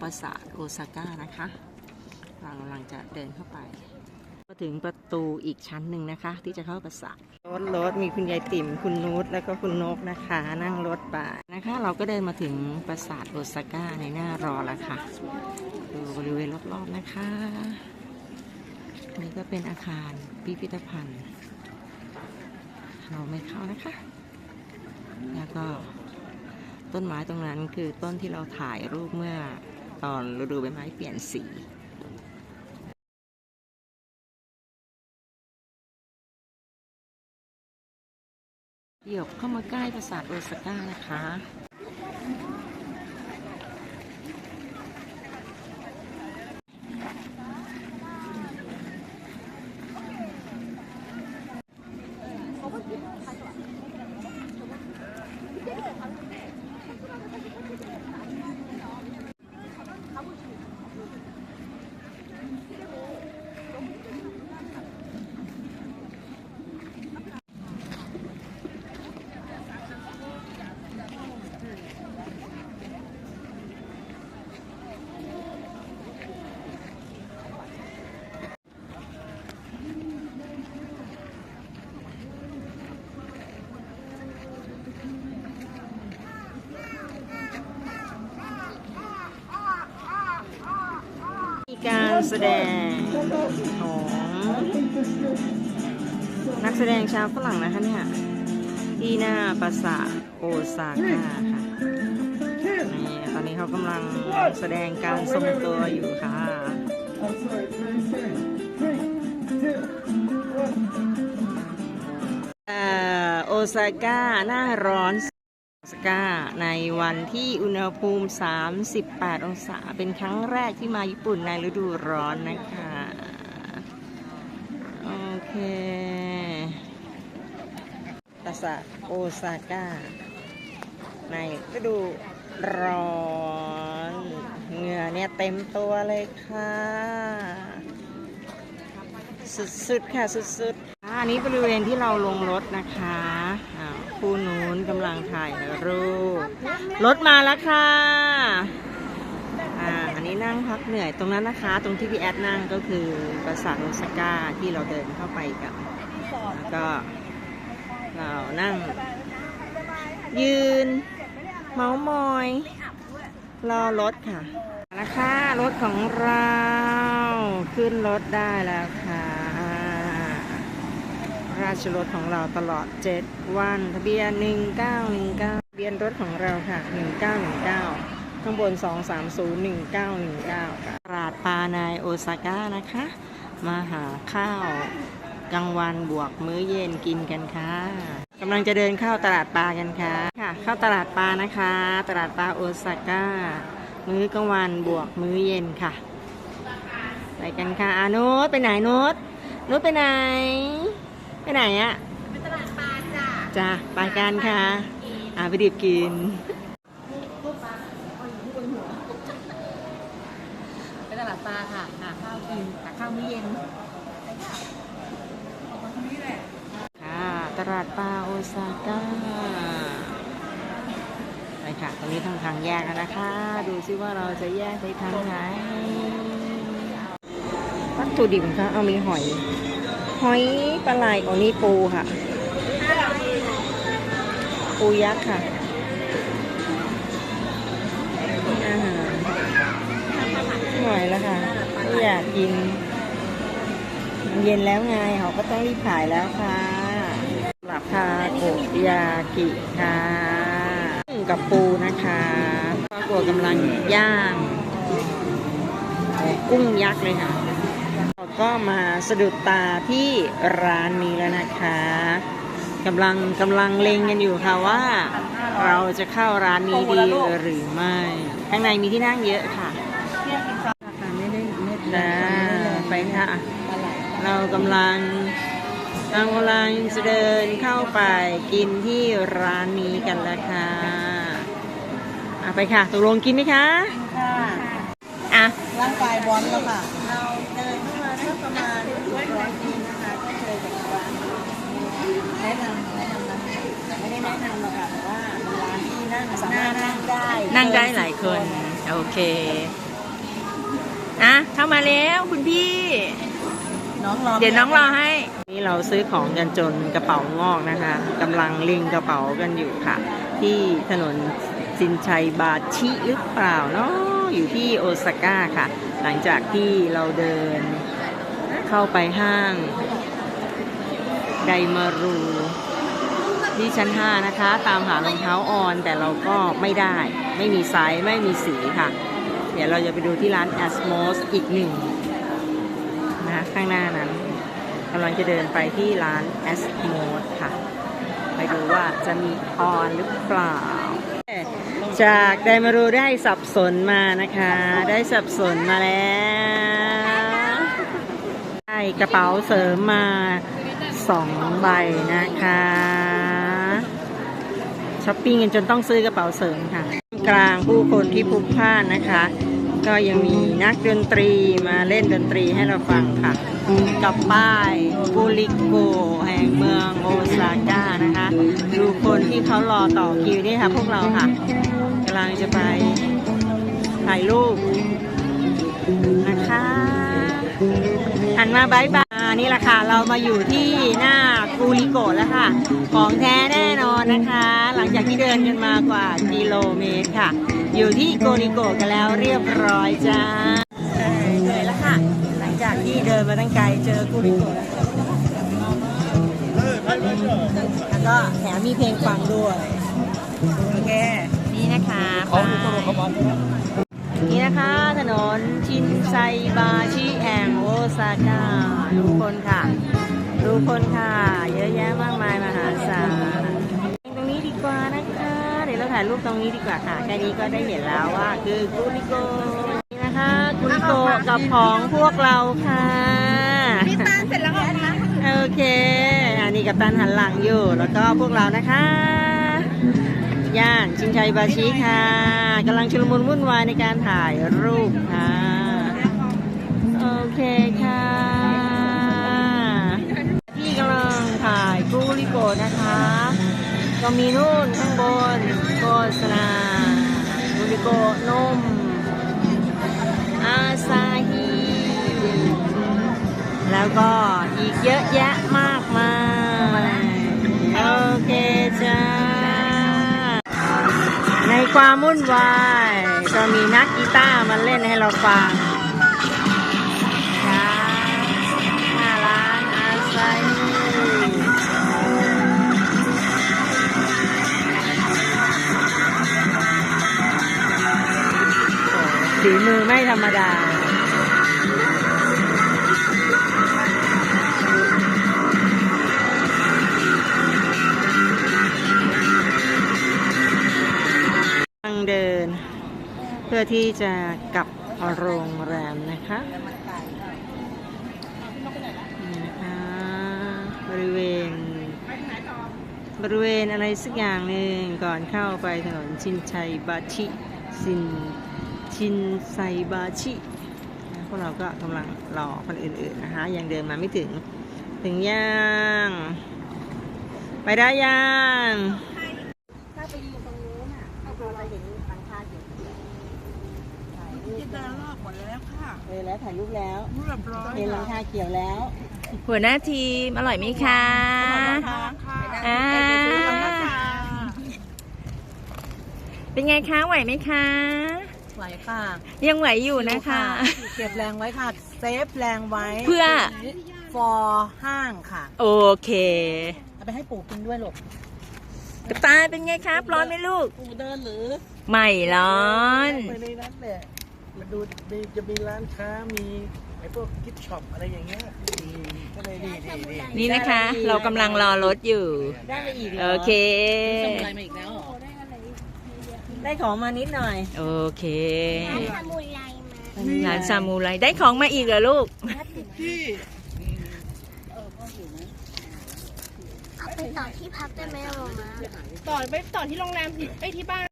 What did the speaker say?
ปราสาทโอซาก้านะคะ เรากำลังจะเดินเข้าไปมาถึงประตูอีกชั้นหนึ่งนะคะ ที่จะเข้าปราสาทรถรถมีคุณยายติ๋มคุณนุชแล้วก็คุณนกนะคะ นั่งรถไปนะคะ เราก็เดินมาถึงปราสาทโอซาก้าในหน้ารอแล้วค่ะดูบริเวณรอบๆนะคะนี่ก็เป็นอาคารพิพิธภัณฑ์ เราไม่เข้านะคะ แล้วก็ต้นไม้ตรงนั้นคือต้นที่เราถ่ายรูปเมื่อ ตอนฤดูใบไม้เปลี่ยนสีเดี๋ยวเข้ามาใกล้ปราสาทโอซาก้านะคะ การแสดงของนักแสดงชาวฝรั่งนะคะเนี่ยที่หน้าปราสาทโอซาก้าค่ะนี่ตอนนี้เขากำลังแสดงการทรงตัวอยู่ค่ะอ่อโอซาก้าหน้าร้อน โอซากาในวันที่อุณหภูมิ 38 องศา เป็นครั้งแรกที่มาญี่ปุ่นในฤดูร้อนนะคะ โอเคปราสาโอซาก้า ในฤดูร้อนเหงื่อเนี่ยเต็มตัวเลยค่ะ สุดๆ ค่ะ สุดๆอะอันนี้บริเวณที่เราลงรถนะคะอ่าคู่นู กำลังถ่ายรูปรถมาแล้วค่ะอ่าอันนี้นั่งพักเหนื่อยตรงนั้นนะคะ ตรงที่พี่แอดนั่งก็คือปราสาทโอซาก้าที่เราเดินเข้าไปกันแล้วก็เรานั่ง ยืน เมาส์มอย รอรถค่ะนะคะรถของเราขึ้นรถได้แล้วค่ะ ราชรถของเราตลอด 7 วัน ทะเบียน 1919ทะเบียนรถของเราค่ะ 1919 ข้างบน 230 1919ค่ะตลาดปลาในโอซาก้านะคะ มาหาข้าวกลางวันบวกมื้อเย็นกินกันค่ะกำลังจะเดินเข้าตลาดปลากันค่ะค่ะเข้าตลาดปลานะคะ ตลาดปลาโอซาก้า มื้อกลางวันบวกมื้อเย็นค่ะ ไปกันค่ะอานุชไปไหนนุชนุชไปไหน ไปไหนอะไปตลาดปลาจ้าจ้าไปกันค่ะ อ่าไปดิบกินไปตลาดปลาค่ะหาข้าวกินหาข้าวมื้อเย็นค่ะตลาดปลาโอซาก้าไปค่ะตรงนี้ทางทางแยกแล้วนะคะ ดูซิว่าเราจะแยกไปทางไหนวัตถุดิบค่ะเอามีหอย หอยปลาไหลอ๋อนี่ปูค่ะ ปูยักษ์ค่ะอาหารไม่ไหวแล้วค่ะไม่อยากกิน เย็นแล้วไงเขาก็ต้องรีบขายแล้วค่ะหรับคาโกยากิค่ะกับปูนะคะครอบครัวกำลังย่าง กุ้งยักษ์เลยค่ะ ก็มาสะดุดตาที่ร้านนี้แล้วนะคะกำลังกำลังเล็งกันอยู่ค่ะว่า เราจะเข้าร้านนี้ดีหรือไม่ ข้างในมีที่นั่งเยอะค่ะไม่ได้ไม่จ้าไปค่ะ เรากำลังเรากำลังจะเดินเข้าไปกินที่ร้านนี้กันแล้วค่ะอะไปค่ะตกลงกินไหมคะ ค่ะ อะ ร่างกายบอลแล้วค่ะ เราเดินเข้ามาได้ประมาณร้อยปีนะคะ ก็เจอกับร้านแนะนำแนะนำนะไม่ได้แนะนำหรอกค่ะแต่ว่าเป็ นั่งสามารถนั่งได้นั่งได้หลายคน โอเคอะเข้ามาแล้วคุณพี่ น้องรอเดี๋ยวน้องรอให้ นี่เราซื้อของกันจนกระเป๋างอกนะคะกำลังลิงกระเป๋ากันอยู่ค่ะ ที่ถนนซินชัยบาชิหรือเปล่าเนาะอยู่ที่โอซาก้าค่ะ หลังจากที่เราเดินเข้าไปห้างไดมารู ที่ชั้น 5 นะคะ ตามหารองเท้าออนแต่เราก็ไม่ได้ ไม่มีไซส์ ไม่มีสีค่ะ เดี๋ยวเราจะไปดูที่ร้าน Asmos อีกหนึ่งนะคะข้างหน้านั้นกำลังจะเดินไปที่ร้าน a s m o d ค่ะ ไปดูว่าจะมีออนหรือเปล่า จากไดมารูได้สับสนมานะคะ ได้สับสนมาแล้วได้กระเป๋าเสริมมาสองใบนะคะ ช้อปปิ้งกันจนต้องซื้อกระเป๋าเสริมค่ะ กลางผู้คนที่พลุกพล่านนะคะ ก็ยังมีนักดนตรีมาเล่นดนตรีให้เราฟังค่ะ กับป้ายบูริโกแห่งเมืองโอซาก้านะคะ ดูคนที่เขารอต่อคิวนี่ค่ะพวกเราค่ะกำลังจะไปถ่ายรูปนะคะหันมาบายบายนี่แหละค่ะ เรามาอยู่ที่หน้ากูริโกะแล้วค่ะ ของแท้แน่นอนนะคะ ลังจากที่เดินกันมากว่ากิโลเมตรค่ะ อยู่ที่โกริโกะกันแล้วเรียบร้อยจ้าเออเหนื่อยแล้วค่ะ หลังจากที่เดินมาตั้งไกลเจอกูริโกะแล้วก็แถมมีเพลงฟังด้วยโอเค นี่นะคะไปนี่นะคะถนนชินไซบาชิแห่งโอซาก้าดูคนค่ะดูคนค่ะ เยอะแยะมากมายมหาศาล ตรงนี้ดีกว่านะคะ เดี๋ยวเราถ่ายรูปตรงนี้ดีกว่าค่ะ แค่นี้ก็ได้เห็นแล้วว่าคือกุลิโกนี่นะคะกุลิโกกับของพวกเราค่ะพี่ตาเสร็จแล้วค่ะโอเคอันนี้กับตันหันหลังอยู่ แล้วก็พวกเรานะคะย่านชินชัยบาชิค่ะกำลังชุลมุนวุ่นวายในการถ่ายรูปค่ะ โอเค มีนู่นข้างบนโฆษณากูริโกนม อาซาฮี แล้วก็อีกเยอะแยะมากมาย โอเคจ้า ในความวุ่นวายก็มีนักกีตาร์มาเล่นให้เราฟัง ฝีมือไม่ธรรมดาทางเดิน เพื่อที่จะกลับโรงแรมนะคะนี่นะคะบริเวณ บริเวณอะไรสักอย่างหนึ่งก่อนเข้าไปถนนชินชัยบาชิ ซิน ชินไซบาชินะพวกเราก็กำลังรอคนอื่นๆนะคะ ยังเดินมาไม่ถึง ถึงยังไปได้ยังถ้าไปยืนตรงนู้นอะก็คือเราเห็นหลังคาเขียวถ่ายรูปจินตนาลอกหมดแล้วค่ะเออแล้วถ่ายรูปแล้วเรียบร้อยเห็นหลังคาเขียวแล้ว หัวหน้าทีม อร่อยไหมคะค่ะอ่าเป็นไงคะไหวไหมคะ ไหวค่ะยังไหวอยู่นะคะเก็บแรงไว้ค่ะ เซฟแรงไว้เพื่อฟอร์ห้างค่ะ โอเคเอาไปให้ปู่กินด้วยหรอกกระตายเป็นไงครับร้อนไหมลูก ปู่เดินหรือไม่ร้อนไปในนั้นแหละมาดูมีจะมีร้านค้ามีไอ้พวกกิฟต์ช็อปอะไรอย่างเงี้ยก็เลยดีดีดีนี่นะคะ เรากำลังรอรถอยู่ ได้ไปอีกหรโอเคส่งอะไรมาอีกแล้วเหรอ ได้ของมานิดหน่อย โอเคร้านซามูไรได้ของมาอีกเหรอลูกเอาไปต่อที่พักได้ไหมอะหมอมา ต่อไปต่อที่โรงแรมไอ้ยที่บ้าน